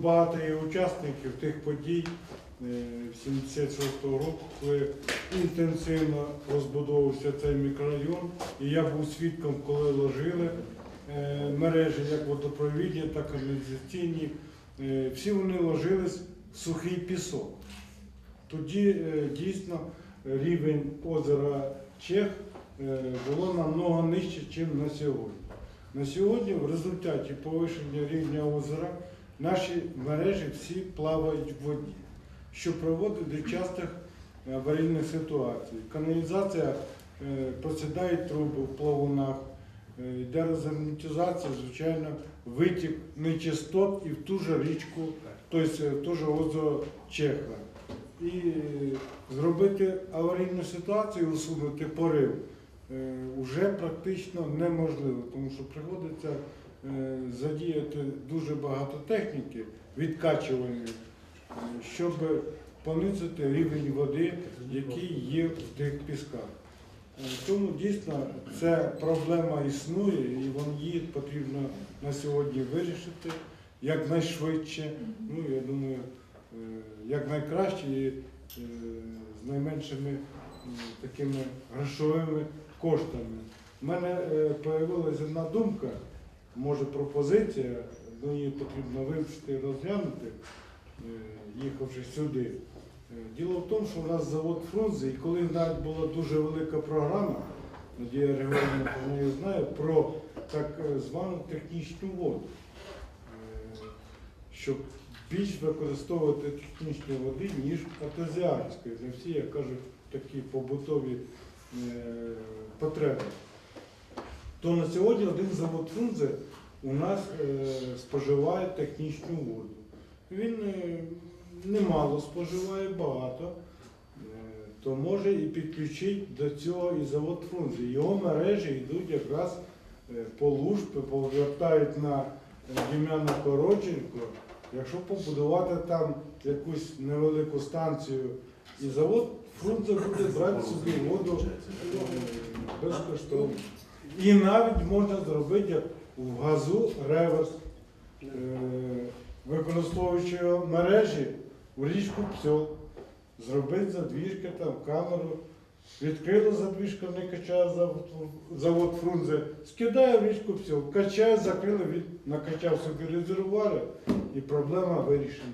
багато є учасників тих подій е, 76-го року, коли інтенсивно розбудовувався цей мікрорайон. І я був свідком, коли ложили е, мережі, як водопровідні, так і каналізаційні. Е, Всі вони ложились в сухий пісок. Тоді е, дійсно рівень озера Чех е, було намного нижче, ніж на сьогодні. На сьогодні в результаті повищення рівня озера наші мережі всі плавають в воді, що приводить до частих е, аварійних ситуацій. Каналізація е, просідає труби в плавунах, е, йде розерметизація, звичайно, витік нечистот і в ту ж річку, тобто в ту ж озеро Чеха. І зробити аварійну ситуацію, усунути порив, вже практично неможливо, тому що приходиться задіяти дуже багато техніки відкачувальної, е, щоб понизити рівень води, який є в тих пісках. Е, Тому дійсно ця проблема існує і її потрібно на сьогодні вирішити якнайшвидше. Ну, я думаю, е, якнайкраще і е, з найменшими такими грошовими коштами. У мене з'явилася одна думка, може пропозиція, ну, її потрібно вивчити і розглянути, е, їхавши сюди. Е, Діло в тому, що у нас завод Фрунзе, і коли навіть була дуже велика програма, Надія Григорівна про неї знає, про так е, звану технічну воду, щоб більш використовувати технічної води, ніж артезіанської. Не всі, як кажуть, такі побутові потреби. То на сьогодні один завод Фрунзе у нас е, споживає технічну воду. Він е, немало споживає багато, е, то може і підключити до цього і завод Фрунзе. Його мережі йдуть якраз по лужпи, повертають на Дем'яна Короченко. Якщо побудувати там якусь невелику станцію і завод, Фрунзе буде брати собі воду безкоштовно. І навіть можна зробити в газу реверс, е, використовуючи мережі в річку Псьол, зробити задвіжки там, камеру, відкрили задвіжку, не качає завод, Фрунзе, скидає в річку Псьол, качає, закрили, він накачав собі резервуари і проблема вирішена.